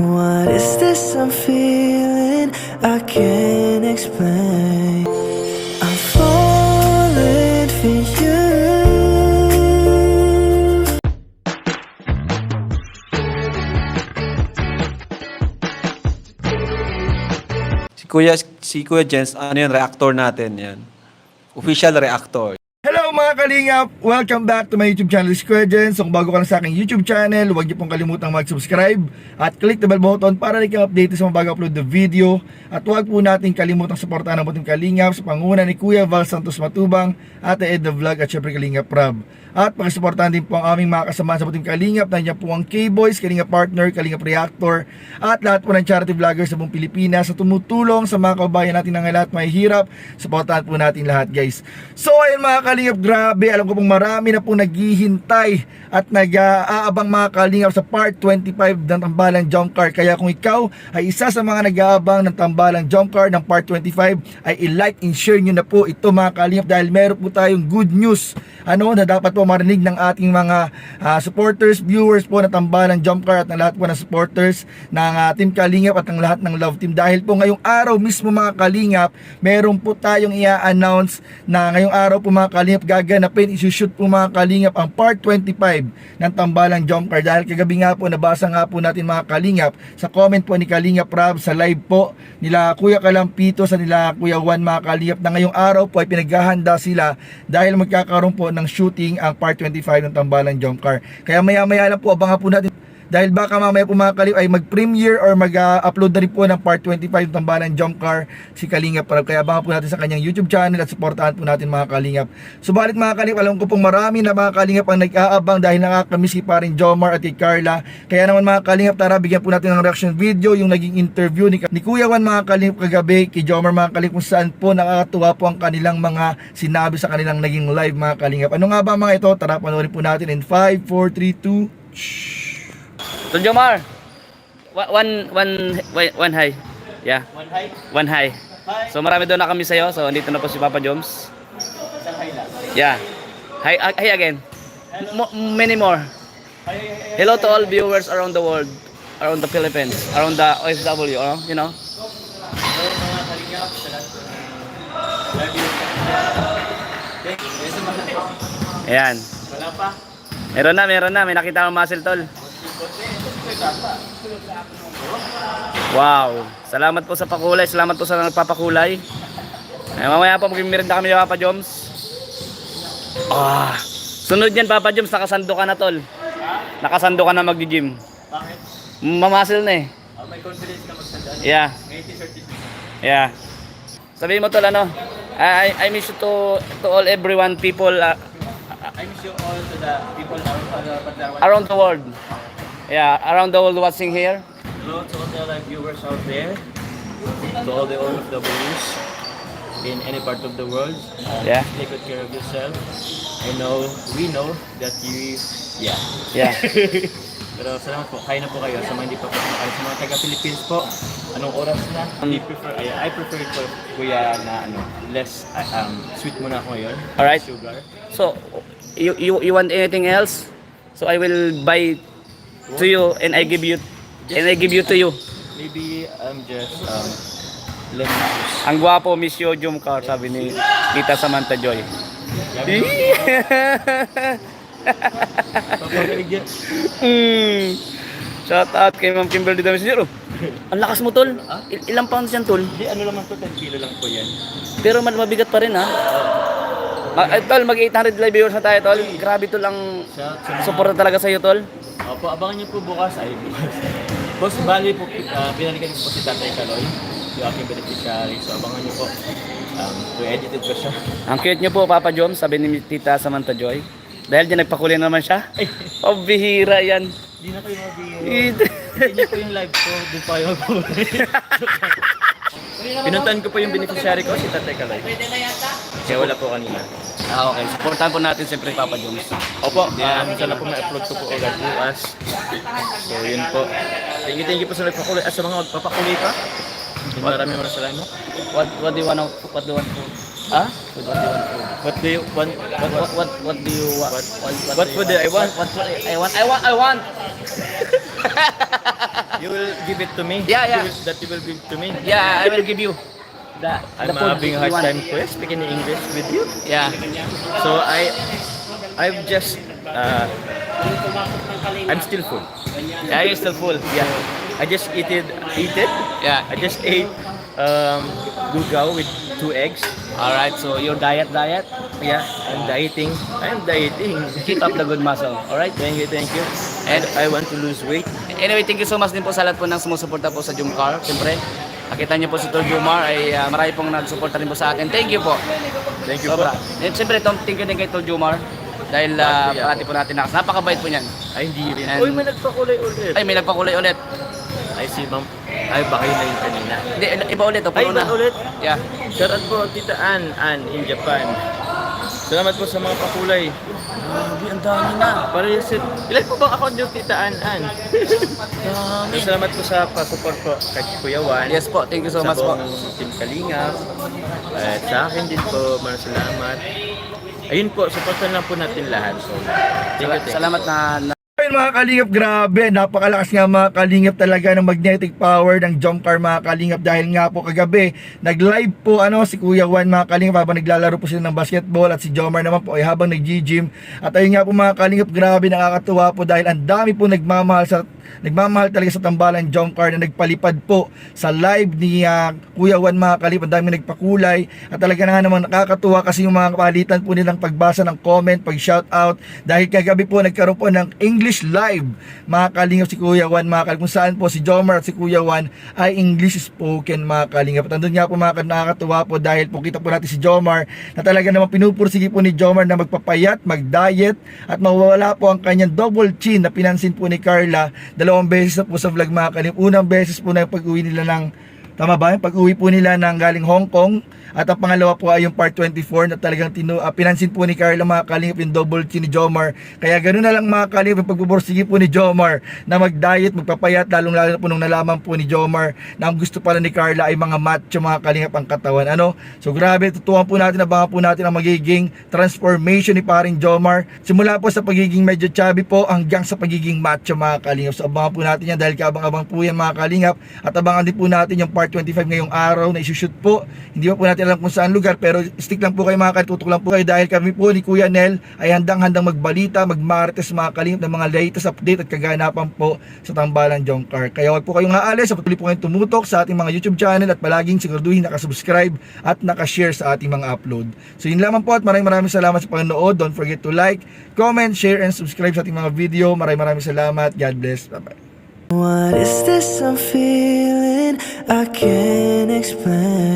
What is this I'm feeling? I can't explain. I'm falling for you. Si Kuya, si Kuya Jens, ano yun, reactor natin yan. Official reactor. Kalingap! Welcome back to my YouTube channel, Square Gen. So kung bago ka na sa aking YouTube channel, huwag niyo pong kalimutang mag-subscribe at click the bell button para rin kayo update sa mga bago upload na video. At huwag po natin kalimutang suportahan ang buting kalingap sa panguna ni Kuya Val Santos Matubang, Ate Ed the Vlog at syempre Kalingap Rob. At pakisuportahan din po ang aming mga kasama sa buting kalingap. Nandiyan po ang K-Boys, Kalingap Partner, Kalingap Reactor at lahat po ng charity vloggers sa buong Pilipinas sa tumutulong sa mga kababayan natin na lahat may hirap. Suportahan po natin lahat guys. So ayun mga kalingap, grabe. Alam ko pong marami na po naghihintay at nag-aabang mga kalingap sa part 25 ng Tambalang Jump Car. Kaya kung ikaw ay isa sa mga nag-aabang ng Tambalang Jump Car ng part 25 ay i-like and share nyo na po ito mga kalingap dahil meron po tayong good news ano na dapat po marinig ng ating mga ah, supporters, viewers po na Tambalang Jump Car at ng lahat po ng supporters ng ah, Team Kalingap at ng lahat ng Love Team dahil po ngayong araw mismo mga Kalingap meron po tayong i-announce na ngayong araw po mga Kalingap gaganapin isushoot po mga Kalingap ang part 25 ng Tambalang Jump Car dahil kagabi nga po nabasa nga po natin mga Kalingap sa comment po ni Kalingap Rob sa live po nila Kuya Kalampito sa nila Kuya Juan mga Kalingap na ngayong araw po ay pinaghahanda sila dahil magkakaroon po ng shooting ang part 25 ng Tambalang Jump Car kaya maya maya lang po abangan po natin dahil baka mamaya po mga kalip ay mag-premiere or mag-upload na rin po ng part 25 ng Tambalan Jump Car si Kalingap Parab. Kaya abangan po natin sa kanyang YouTube channel at supportahan po natin mga Kalingap. Subalit mga Kalingap, alam ko pong marami na mga Kalingap ang nag-aabang dahil nakakamiss si parin Jomar at kay Carla. Kaya naman mga Kalingap, tara bigyan po natin ng reaction video yung naging interview ni, ni Kuya Juan mga Kalingap kagabi kay Jomar mga Kalingap kung saan po nakakatuwa po ang kanilang mga sinabi sa kanilang naging live mga Kalingap. Ano nga ba mga ito? Tara panoorin po natin in 5, 4, 3, 2, Tol Jomar. One, one, one, high. Yeah. One high? One high. Hi. So marami doon na kami sa'yo. So andito na po si Papa Joms. Isang high lang. Yeah. Hi, uh, hi again. Many more. Hi, hi, hi, hi. Hello to all viewers around the world. Around the Philippines. Around the OFW. Oh, you know. Ayan. Wala pa. Meron na, meron na. May nakita akong muscle tol. Wow. Salamat po sa pakulay. Salamat po sa nagpapakulay. Eh, mamaya po magmimiranda kami ni Papa Joms. Ah. Sunod yan Papa Joms, nakasando ka na tol. Nakasando ka na mag-gym. Bakit? Mamasil na eh. Ah, may confidence ka magsandaan. Yeah. May certificate. Yeah. Sabihin mo tol ano? I, I miss you to, to all everyone people uh, I miss you all to the people around, around, around the world. Yeah, around the world watching here. Hello to all the live viewers out there. To all the all of the viewers in any part of the world. Yeah. Take good care of yourself. I know, we know that you, yeah. Yeah. Pero salamat po, kaya na po kayo sa mga hindi pa po kumakain. Sa mga taga-Philippines po, anong oras na? I prefer, I, I prefer it po, kuya, na ano, less, uh, um, sweet muna ako ngayon. Alright. Sugar. So, you, you, you want anything else? So I will buy to you and I give you and I give you to you. Maybe, um, just, um. Ang gwapo Miss Yo Jumcar sabi ni Tita Samantha Joy. Mm. Shout out kay Ma'am Kimberly Damis Zero. Ang lakas mo tol. Il- ilang pounds yan tol? Hindi, ano naman po, 10 kilo lang po yan. Pero mal- mabigat pa rin ha. Ma- eh, tol, mag 800 live viewers na tayo tol. Grabe tol ang suporta talaga sa iyo tol. Opo, abangan niyo po bukas. Ay, bukas. Boss, bali po, uh, pinalikan ko po si Tatay Kaloy, yung aking beneficiary. So, abangan niyo po. Um, edited ko siya. Ang cute niyo po Papa Jom, sabi ni Tita Samantha Joy. Dahil dyan nagpakulay na naman siya. Ay, Oh, bihira yan. Hindi na kayo mabiro. Ito. Hindi po yung live ko, doon pa yung Pinuntahan ko po yung beneficiary ko, si Tatay Kalay. Kaya wala po kanina. Ah, okay. Supportahan po natin siyempre Papa Joms. Opo, um, sana po ma-upload ko po agad bukas. So, yun po. Thank you, thank you po sa nagpakulay. At sa mga magpapakulay pa. Maraming maraming salamat. What what do you want what do you want to Ah? what do you want What do you want? what what what, what do you want What, what, what food do I want? what, what I want I want I want You will give it to me? Yeah, yeah. You will- that you will give to me? Yeah, I will give you the, I'm the having a hard time quick speaking English with you. Yeah. So I, I've just, uh, I'm still full. Yeah, you're still full. Yeah, I just eat it, eat it. Yeah. I just ate um, gugao with two eggs. All right. So your diet, diet. Yeah, I'm dieting. I'm dieting. Keep up the good muscle. All right. Thank you, thank you. And- And I want to lose weight. Anyway, thank you so much din po sa lahat po ng sumusuporta po sa Jumcar. Siyempre, nakita niyo po si Tol Jumar ay ah, marami pong nagsuporta rin po sa akin. Thank you po. Thank you Sobra. po. And siyempre, tom- thank you din kay Tol Jumar. Dahil uh, parati po natin nakas. Napakabait po niyan. Ay, hindi rin. And- Uy, may nagpakulay ulit. Ay, may nagpakulay ulit. Ay, si ma'am. Ay, baka yun na yung kanina. Hindi, iba ulit. O, Ay, iba na. ulit? Yeah. Shout out po, Tita Ann, Ann in Japan. Salamat po sa mga pakulay. Grabe, ang dami na. Para yung sit. Ilan po bang account yung Tita Ann? Dami. Salamat po sa pasupport po kay Kuya Juan. Yes po, thank you so sa much po. buong Team Kalingap. At sa akin din po, maraming salamat. Ayun po, supportan lang po natin lahat. So, thank you, thank you. Salamat na, na Ayun mga kalingap, grabe, napakalakas nga mga kalingap talaga ng magnetic power ng jump car mga kalingap. Dahil nga po kagabi, nag-live po ano si Kuya Juan mga kalingap habang naglalaro po sila ng basketball. At si Jomar naman po ay habang nag-gym. At ayun nga po mga kalingap, grabe nakakatuwa po dahil ang dami po nagmamahal sa nagmamahal talaga sa tambalan jump car na nagpalipad po sa live ni ah, Kuya Juan mga kalingap, ang dami nagpakulay. At talaga na nga naman nakakatuwa kasi yung mga palitan po nilang pagbasa ng comment, pag shout out dahil kagabi po nagkaroon po ng English live. Mga kalingap si Kuya Juan mga kalingap. Kung saan po si Jomar at si Kuya Juan ay English spoken mga kalingap. At andun nga po mga kalingap, nakakatuwa po dahil po kita po natin si Jomar na talaga naman pinupursige po ni Jomar na magpapayat, mag-diet at mawawala po ang kanyang double chin na pinansin po ni Carla dalawang beses na po sa vlog mga kalingap. Unang beses po na pag-uwi nila ng Tama ba? Pag-uwi po nila ng galing Hong Kong at ang pangalawa po ay yung part 24 na talagang tinu ah, pinansin po ni Carla mga kalingap yung double chin ni Jomar. Kaya ganoon na lang mga kalingap yung pagbubursige po ni Jomar na mag-diet, magpapayat lalong lalo po nung nalaman po ni Jomar na ang gusto pala ni Carla ay mga macho mga kalingap ang katawan. Ano? So grabe, tutuwan po natin, abangan po natin ang magiging transformation ni paring Jomar. Simula po sa pagiging medyo chubby po hanggang sa pagiging macho mga kalingap. So abangan po natin yan dahil kabang-abang po yan mga kalingap at abangan din po natin yung part 25 ngayong araw na isushoot po. Hindi pa po natin alam kung saan lugar pero stick lang po kayo mga kalingap, tutok lang po kayo dahil kami po ni Kuya Nel ay handang-handang magbalita, magmarites mga kalingap ng mga latest update at kaganapan po sa Tambalan Jongkar. Kaya huwag po kayong aalis, sa patuloy po kayong tumutok sa ating mga YouTube channel at palaging siguraduhin nakasubscribe at nakashare sa ating mga upload. So yun lamang po at maraming maraming salamat sa panonood. Don't forget to like, comment, share, and subscribe sa ating mga video. Maraming maraming salamat. God bless. Bye-bye. What is this I'm feeling? I can't explain.